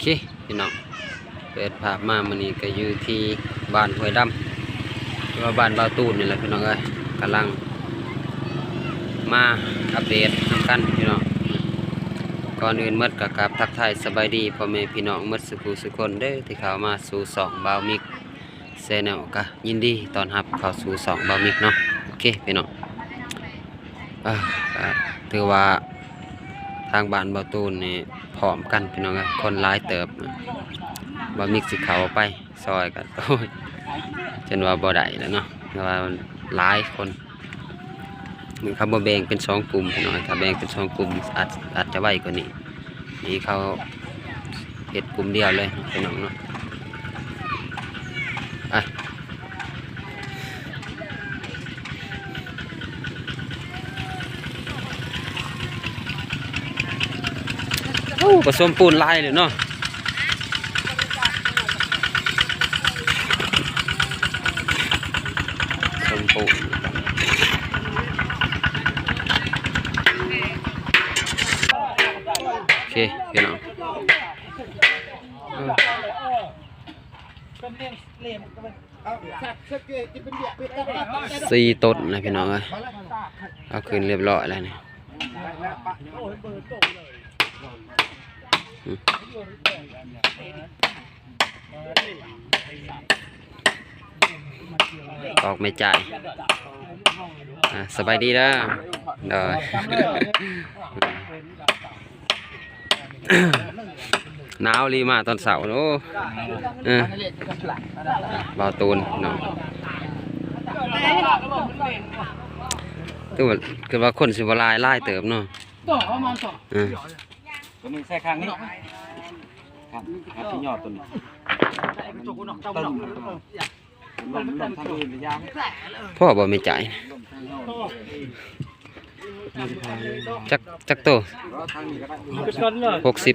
เคพี่น้องเปิดภาพมามันนี้ก็อยู่ที่บ้านห้วยดำหรือว่าบ้านบาวตูนนี่แหละพี่น้องเอ้ยกำลัง มาอัปเดตทำกันพี่น้องก่อนอื่นหมดกับกับทักทายสบายดีพ่อแม่พี่น้องหมดสุขุสุคนเด้อที่เขามาสู่สองบาวมิกเซนเอลก็ยินดีตอนรับเข้าสู่สองบาวมิกเนาะโอเคพี่น้องอ่าถือว่า ทางบ้านบาวตูนนี่พร้อมกันพี่น้องเอ้ยคนร้ายเติบบามิกสิเขาไปซอยกันโอ้ยจนว่าบ่ได้แล้วเนาะว่าหลายคนมันเขาบ่แบ่งเป็นสองกลุ่มพี่น้อยถ้าแบ่งเป็นสองกลุ่มอาจอาจจะไวกว่านี้นี่เขาเห็ดกลุ่มเดียวเลยพี่น้องเนาะโอ้ ผสมปูนลายเลยเนาะสมปูนโอเคพี่น้องสี่ต้นนะพี่น้องเอ้ยเอาคืนเรียบร้อยแล้วนี่ ออกไม่จ่ายสบายดีแล้วเด้อหนาวรีมาตอนเสาร์โอ้เออเบาตูนเนาะคือว่าคือว่าคนสิบลายไล่เติบเนาะ ตัวนี้ใส่ข้างนี้ครับครับที่ยอดตัวนี้ต้นลมลมทางอื่นหรือยางพ่อบ่ไม่จ่ายจักจักโตหกสิบ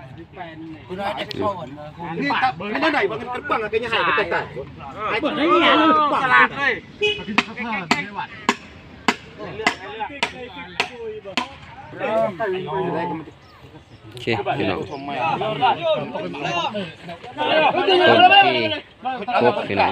นแล้วบ่ได้เข้ามาทางบ้านเบาตูนนี่นี่ครับไม่ได้ไหนบางกันปังอะไรยังหายไปแต่ไอ้เปิดได้ยังสลาดเลยโอเคพี่น้องชมไหมต้นที่พบพี่น้อง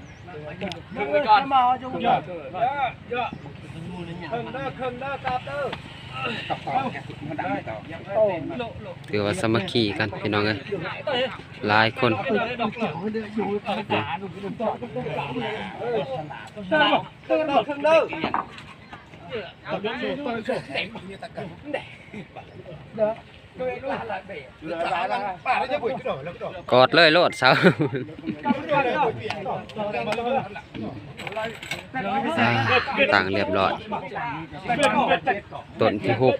ำไมเราเลยเราปังเอาไปน้ำเด็กไม่แป๊ดหยอกแปดไปเหือนนะเด็กเฮ้ยเข้ามาอืมเจ็บเจ็บไปกันเราเจ็บสิเลิกยุ่งครึ่งครึ่งครึ่งไปก่อนมาจงเยอะเยอะครึ่งเด้อครึ่งเด้อตาเด้อถือว่าสามัคคีกันพี่น้องเอ้ยหลายคนครึ่งเกอดเลยโลดเสาต่างเรียบร้อยต้นที่หก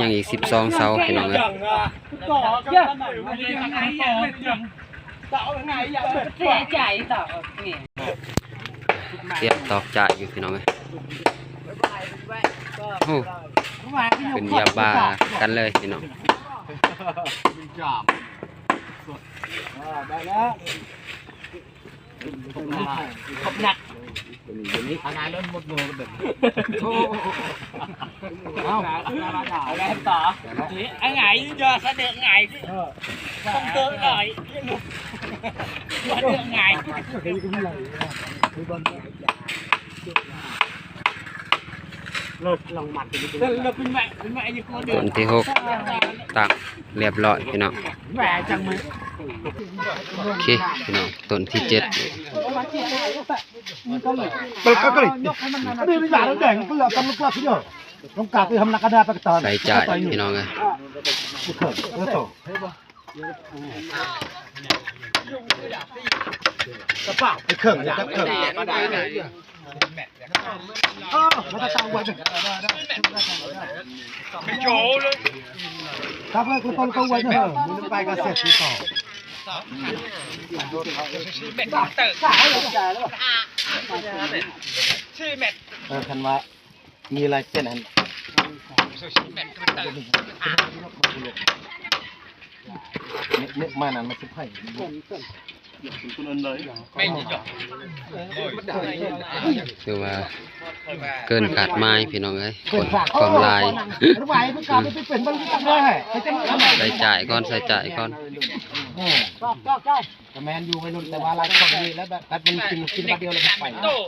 ยังอีกสิบสองเสาพี่น้องเอ้ยต่อเยอะยังไงยังต่อยังไงยังเสียใจเตรียมตอกจ่ายอยู่พี่น้องเอ้ย โอ้เป็นยาบ้ากันเลยพี่น้องได้แล้วขบหนักทางานเริ่มหมดมือกันเด็กเอาอะไรต่อไอ้ไงเจอเสด็จไงต้องเติมหน่อยว่าเรื่องไง โต้นที่หกตักเรียบร้อยพี่น้องโอเคพี่น้องต้นที่เจ็ด Kalau kau kali. Ini ni lah dah. Kau lah kamu kelas dia. Kau kata tu hamna kada apa kata. ใส่จ่ายพี่น้องเลย Betul. Tepak. Keng, tak keng. Ah, mata tahu aja. Apa kau tahu kau aja. Mula pai ka set ni kau. เออคันว่ามีอะไรเป็นอันนึกมานั้นมาสิไผ่ คือว่าเกินขาดไม้พี่น้องเลยคนความลายรู้ไหมผู้การไม่เป็นบ้างที่ทำได้ไอ้เจ้าหน้าใส่จ่ายก่อนใส่จ่ายก่อนแต่แมนอยู่ไปนู่นแต่ว่าลายคนนี้แล้วแบบแบบมันกินกินมาเดียวเลยไป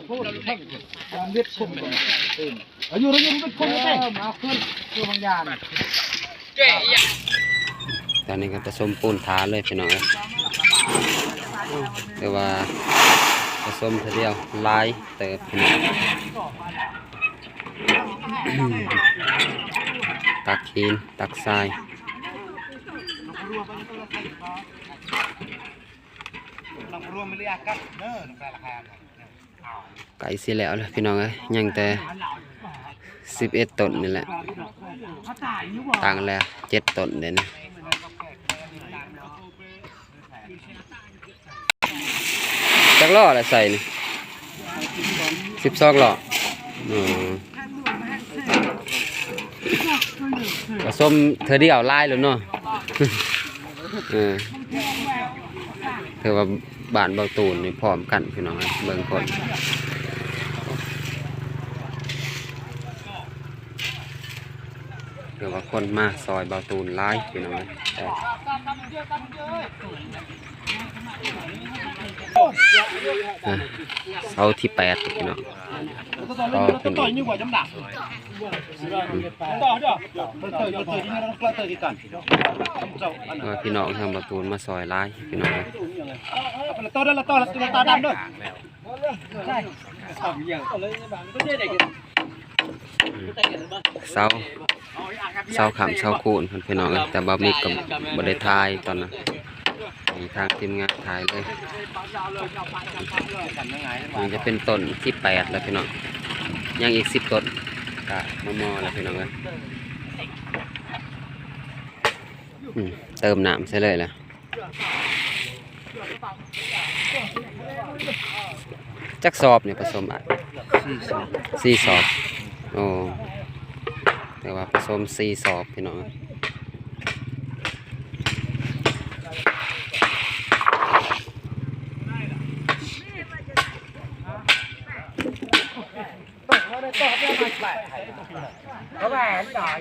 พูดมันเลือดชุ่มอายุเรื่องนี้เป็นคนแก่มาขึ้นคือบางอย่างตอนนี้ก็ผสมปูนท้าเลยพี่น้องเอ้ย แต่ว่าผสมเทเดียวลายเติบพี่น้องตักหินตักทรายไม่เรียกกันเนอะน้องราคาไก่สิแล้วเลยพี่น้องเอ้ยยังแต่สิบเอ็ดต้นนี่แหละต่างแล้วเจ็ดต้นเด่น จักล้ออะใส่นี่สิบสองล้อผสมเธอเดียวลายแล้วเนาะเธอว่าบานเบาตูนนี่พร้อมกันพี่น้องเอ้ยเบิ่งคนเดี๋ยวว่าคนมาซอยเบาตูนไล่พี่น้อง เอ้ยแต่อะเสาที่แปดพี่น้องก็เป็นต่อยนี่กว่าจำนักต่อเด้อต่อยต่อยที่นี่เราต่อยกันเจ้าอันนั้นว่าพี่น้องทำเบาตูนมาซอยไล่พี่น้องเอ้ยต่อได้ละต่อละต่อดำด้วยเสาเสาขำเสาคูนพี่น้องเอ้ยแต่บ่มีกับบได้ทายตอนนั้น มีทางทีมงานถ่ายเลยนี่จะเป็นต้นที่แปดแล้วพี่น้องยังอีกสิบต้นก็มามอแล้วพี่น้องเอ้ยอืมเติมน้ำใช่เลยล่ะจักสอบเนี่ยผสมอะสี่สอบโอ้แต่ว่าผสมสี่สอบพี่น้อง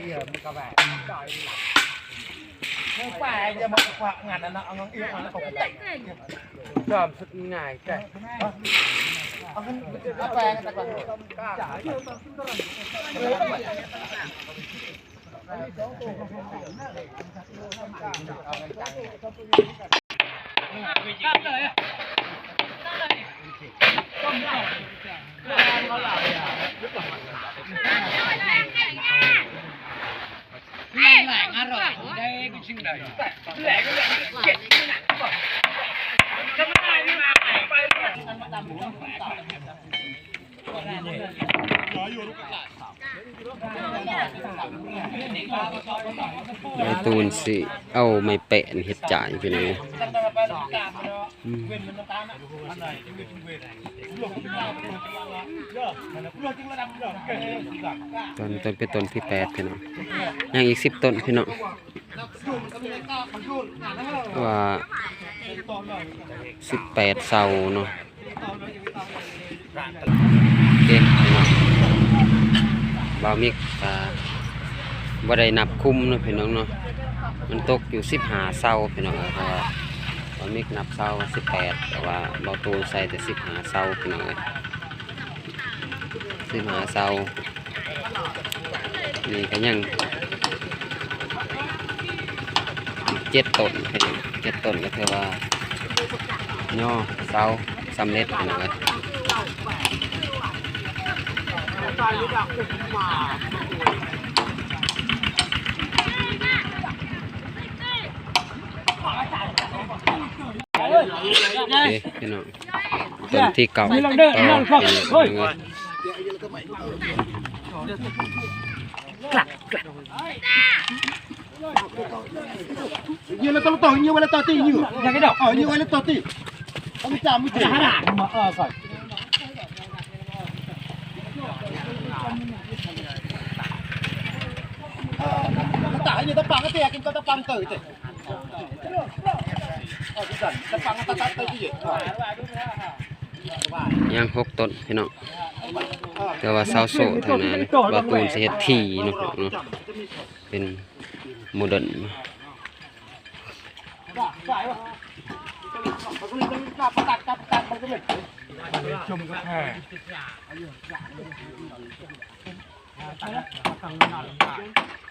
giờ mình có vẻ trời không phải giờ mà khoảng ngàn là nó ngon yêu nó không tệ chòm sức ngài cái Hãy subscribe cho kênh Ghiền Mì Gõ Để không bỏ lỡ những video hấp dẫn Thank you. ไม้ตูนสิ เอาไม้เปะเฮ็ดจ่ายพี่น้องต้นต้นเป็นต้นที่แปดพี่น้องยังอีกสิบต้นพี่น้องว่าสิบแปดเสาเนาะ เคพี่น้องบาวมิกอ่าบ่ได้นับคุ้มเนาะพี่น้องเนาะมันตกอยู่สิบหาเสาพี่น้องเอ้ยเพราะว่าบาวมิกนับเสาสิบแปดแต่ว่าบาวตูนใส่แต่สิบหาเสาพี่น้องเอ้ยสิบหาเสานี่ก็ยังเจ็ดต้นพี่น้องเจ็ดต้นก็ถือว่าย่อเสาสำเร็จพี่น้องเอ้ย โอเคพี่น้องต้นที่เก่าต่อพี่น้องเอ้ย như là tao tao như là tao tì như nhà cái đầu ở như là tao tì ông chạm mới hả đạn mà ờ phải tả như tao bằng cái tiền cái tao bằng tử thì ờ cái dần tao bằng tao tao tao cái gì ยังหกต้นพี่น้องแต่ว่าเสาโซเท่านั้นบาปูนสิเฮ็ดทีเนาะเนาะเป็นโมเดิร์น phải không mà cái này nó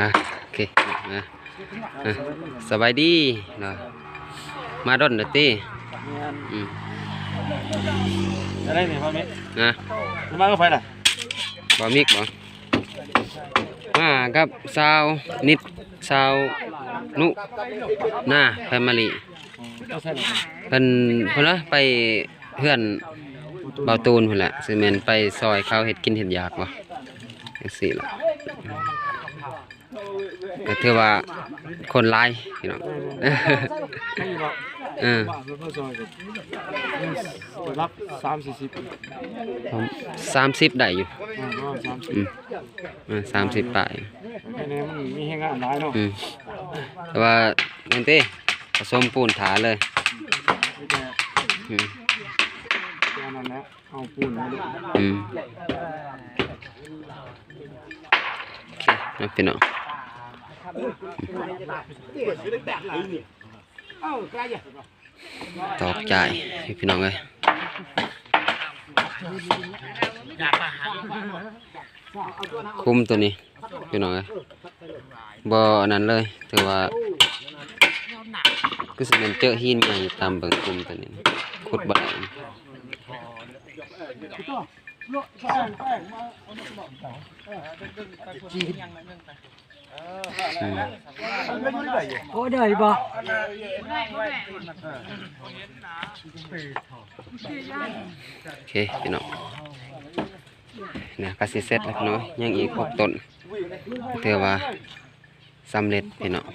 อะอะสบายดีเนาะมาดอนเด้อติอืมอะไรนี่พ่อแม่นะจะมาก็ไปล่ะบ่มิกบ่มากับสาวนิดสาวนุหน้าแฟมิลี่ เอาใส่หน่อยเพิ่นเพิ่นว่าไปเพื่อนเบาตูนพุ่นแหละสิแม่นไปซอยเขาเฮ็ดกินเฮ็ดอยากบ่จังซี่ล่ะก็ถือว่าคนหลายพี่น้องให้เราเออบ้านเราก็ซอยกันรับสามสี่สิบผม30ได้อยู่อ่าประมาณสามสิบอืมอ่าสามสิบปลายแค่นี้มันมีให้งานหลายเนาะอืมแต่ว่านั่นติ ผสมปูนถาเลยมีแต่อืมแค่นั้นแหละเอาปูนมาเลยอืมโอเคเอาพี่น้องตอกจ่ายให้พี่น้องเลยคุมตัวนี้พี่น้องเลยบ่อันนั้นเลยถือว่า ก็สิเป็นเจอหินใหญ่ตามเบิ่งคุมตัวนี้ขุดบ่ได้อืม có đời bà โอเคพี่น้องเนี่ยก็สิเสร็จแล้วพี่น้องยังอีกหกต้นถือว่าสำเร็จพี่น้อง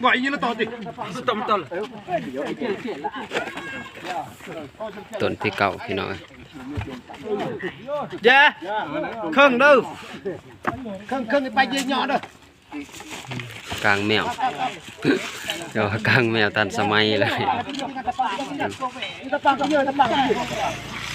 gọi như là tao tì ต้นที่เก่าพี่น้อง dạ khưng đâu khưng khưng cái bay dây nhỏ đâu กลางแมว เดี๋ยวว่ากลางแมวตันสมัยเลย ta bằng cái gì ta bằng cái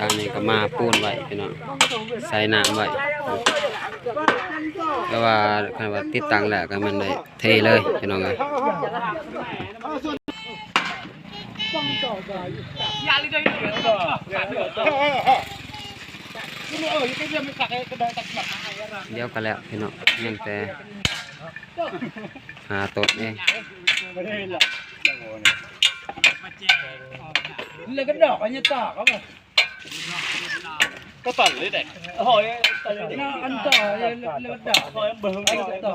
ทางนี้ก็มาปูนไว้พี่น้องใส่น้ำไว้แต่ว่าคันว่าติดตั้งแล้วก็มันได้เทเลยพี่น้องเอ้ย Nhưng mà ở những cái viêm cái cái cái đời tạch mặt เดี๋ยวก็แล้วพี่น้องยังแต่หาต้นเอง là cái đỏ như tỏ có mà ก็ตัดเลยเด็กโอ้ยตัดเลยอันต่อเลยเลือดด่าโอ้ยเบิ่งต่อ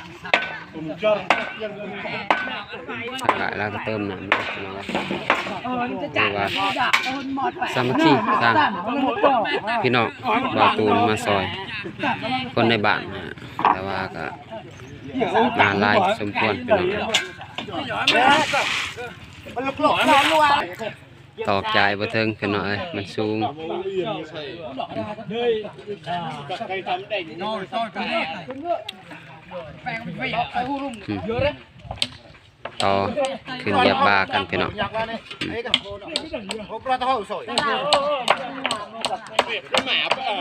ยางชาผมจ้องยังสักหลายแล้วก็เติมน้ำเลยพี่น้ออมันจะจัดจัดคนหมดไปสามัคคีสร้างพี่น้องบาตูนมาซอย คนในบ้านนะแต่ว่าก็งานหลายสมควรพี่น้องเอ้ยมันลุกหลอกนอนรัวตอกจ่ายบ่เทิงพี่น้องเอ้ยมันสูงเฮ้ยกับใครทำได้นอนนอนกันเนี่ยแปลงไปไปหูรุ่มอืมต่อขึ้นเหยียบบากันพี่น้องอยากว่าเนี่ยไอ้กันผมเราต้องเข้าสอยหมาปะเออ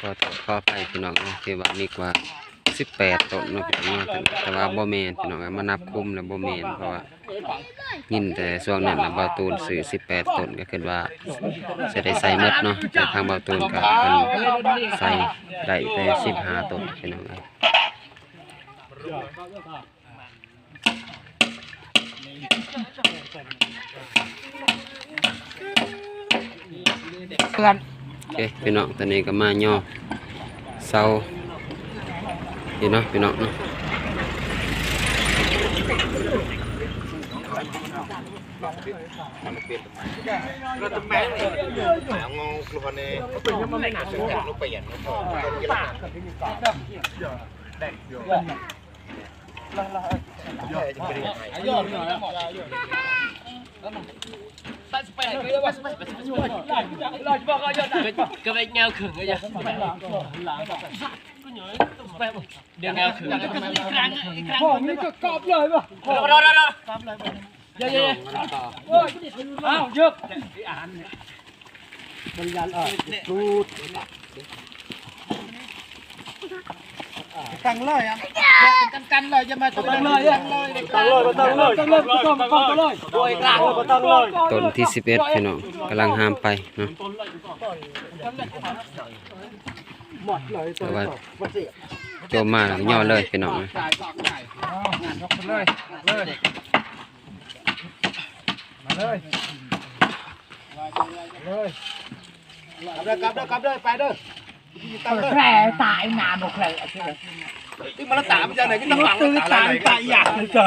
ขอโทษขอไปพี่น้องนะที่ว่ามีกว่า 18ต้นเนาะพี่น้องแต่แต่ว่าบ่แมนพี่น้องมานับคุ้มแล้วบ่แมนเพราะว่ายินแต่ช่วงนั้นน่ะบ่าตูนซื้อ18ต้นก็คิดว่าจะได้ใส่หมดเนาะแต่ทางบ่าตูนก็เพิ่นใส่ได้แต่15ต้นพี่น้องเอ้ยเพื่อนโอเคพี่น้องตอนนี้ก็มาย่อเสา พี่น้องพี่น้องเนาะงงกลัวเนี่ยเป็นยังไม่หนาสุดลูกไปยันลูกพอก็ไปแนวขึงเลยจ้ะ เดี๋ยวแนวขึงอีกครั้งอีกครั้งพ่อนี่ก็กรอบเลยป่ะรอรอรอเยอะเยอะอ้าวเยอะตั้งเลยอะกันกันเลยจะมาตั้งเลยตั้งเลยตั้งเลยตั้งเลยตั้งเลยตั้งเลยโอ้ยกลางตั้งเลยต้นที่11พี่น้องกำลังห้ามไปเนาะ แต่ว่าโจมมาแล้วก็ย่อเลยพี่น้องนะเด้อกลับเด้อกลับเด้อไปเด้อตั้งเด้อแผลตายนานหมดเลยที่มันตามจะไหนที่ตั้งหลังตามตายอยากเลยจ้ะ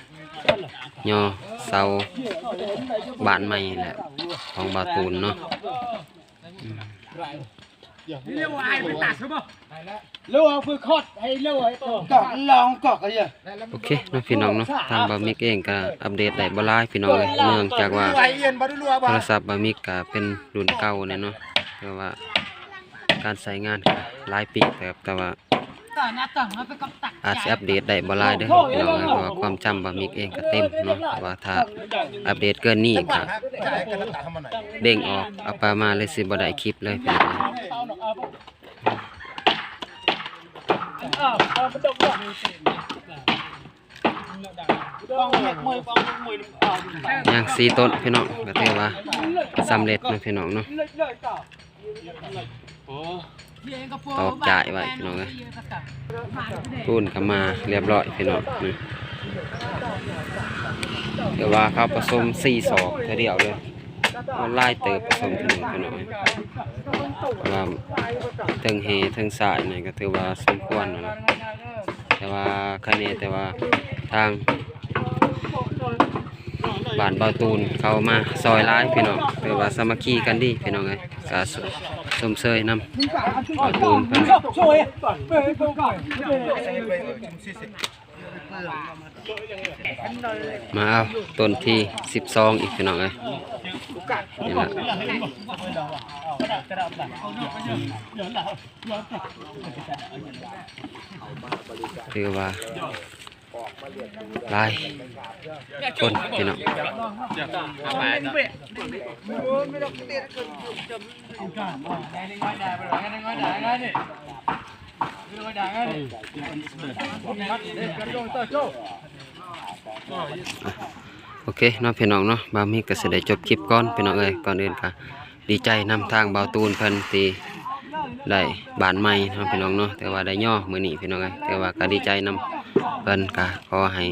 ยอเสาบ้านใหม่แหละของบาตูนเนาะเร็วไอ้ไปตัดใช่ปะเร็วเอาฟืนคอดให้เร็วไอ้ตัวกอกลองกอกอะไรอะโอเคเนาะพี่น้องเนาะทางบามิกเองก็อัปเดตได้บ่ลายพี่น้องเอ้ยเนื่องจากว่าโทรศัพท์บามิกก็เป็นรุ่นเก่าเนี่ยเนาะแต่ว่าการใช้งานก็หลายปีแต่แต่ว่า ต่อหน้าต่างแล้วไปกับตักอาจจะอัปเดตได้บ่หลายเด้อพี่น้องเอ้ยเพราะว่าความจำบามิกเองก็เต็มเนาะแต่ว่าถ้าอัปเดตเกินนี้ก็จะได้กันตาทำมันหน่อยเด้งออกเอาไปมาเลยสิบ่ได้คลิปเลยพี่น้องเอ้ยอ้าวเอาไปดมก่อนป้องมวยป้องมวยอ้าวย่างสีต้นพี่น้องก็ถือว่าสำเร็จเนาะพี่น้องเนาะเลยเลย ต้อกจ่ายไว้พี่น้องเอ้ยปูนก็มาเรียบร้อยพี่น้องนี่เดี๋ยวว่าเขาผสมสี่ศอกเท่าเดียวเลยเอาไล่เติบผสมพี่น้องพี่น้องว่าเทิงเฮเทิงสายนี่ก็ถือว่าสมควรนะแต่ว่าคะแนนแต่ว่าทางบ้านเบาตูนเขามาซอยร้ายพี่น้องถือว่าสมัคคีกันดีพี่น้องเอ้ยก็ส สมเสยน้ำเบาตูนไปมาเอาต้นที่สิบสองอีกพี่น้องเอ้ยนี่แหละถือว่า ลายคนพี่น้องโอเคเนาะพี่น้องเนาะบาวมีก็สิได้จบคลิปก่อนพี่น้องเอ้ยก่อนอื่นก็ดีใจนำทางเบาวตูนเพิ่นที่ได้บานใหม่เนาะพี่น้องเนาะแต่ว่าได้ย่อมื้อนี้พี่น้องเอ้ยแต่ว่าก็ดีใจนำ เพิ่นก็ขอให้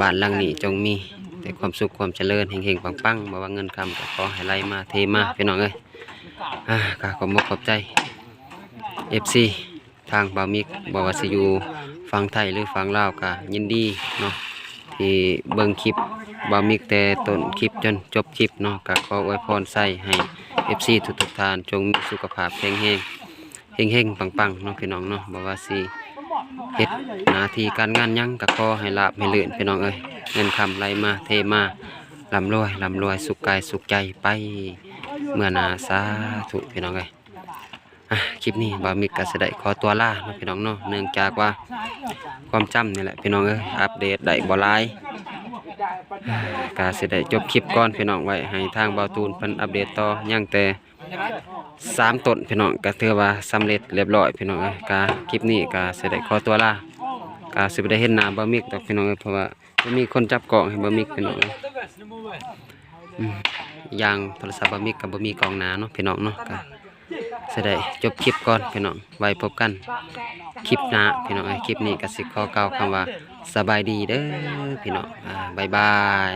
บ้านหลังนี้จงมีแต่ความสุขความเจริญเฮงๆปังๆบ่ว่าเงินคำก็ขอให้ไหลมาเทมาพี่น้องเอ้ยอ่าก็ขอบคุณขอบใจ FC ทางบาวมิกบ่ว่าสิอยู่ฝั่งไทยหรือฝั่งลาวก็ยินดีเนาะที่เบิ่งคลิปบามิกแต่ต้นคลิปจนจบคลิปเนาะก็ขออวยพรใส่ให้ FC ทุกทุกๆท่านจงมีสุขภาพแข็งแรงเฮงๆปังๆเนาะพี่น้องเนาะบ่ว่าสิ เฮ็ดหน้าที่การงานยังก็ขอให้ลาบให้เลื่อนพี่น้องเอ้ยเงินคำไหลมาเทมาร่ำรวยร่ำรวยสุขกายสุขใจไปเมื่อนาสาธุพี่น้องเอ้ยคลิปนี้บามิกก็สิได้ขอตัวลาเนาพี่น้องเนาะเนื่องจากว่าความจำนี่แหละพี่น้องเอ้ยอัปเดตได้บ่หลายก็สิได้จบคลิปก่อนพี่น้องไว้ให้ทางบาตูนเพิ่นอัปเดตต่อยังแต่ สามต้นพี่น้องก็ถือว่าสำเร็จเรียบร้อยพี่น้องก็คลิปนี้ก็สิได้ขอตัวลาก็สิบได้เห็นหน้าบ่มิกดอกพี่น้องเพราะว่าบ่มีคนจับกล้องให้บ่มิกพี่น้องอย่างโทรศัพท์บ่มิกก็บ่มีกองหน้าเนาะพี่น้องเนาะก็สิได้จบคลิปก่อนพี่น้องไว้พบกันคลิปหน้าพี่น้องคลิปนี้ก็สิขอเกล่าคำว่าสบายดีเด้อพี่น้องบายบาย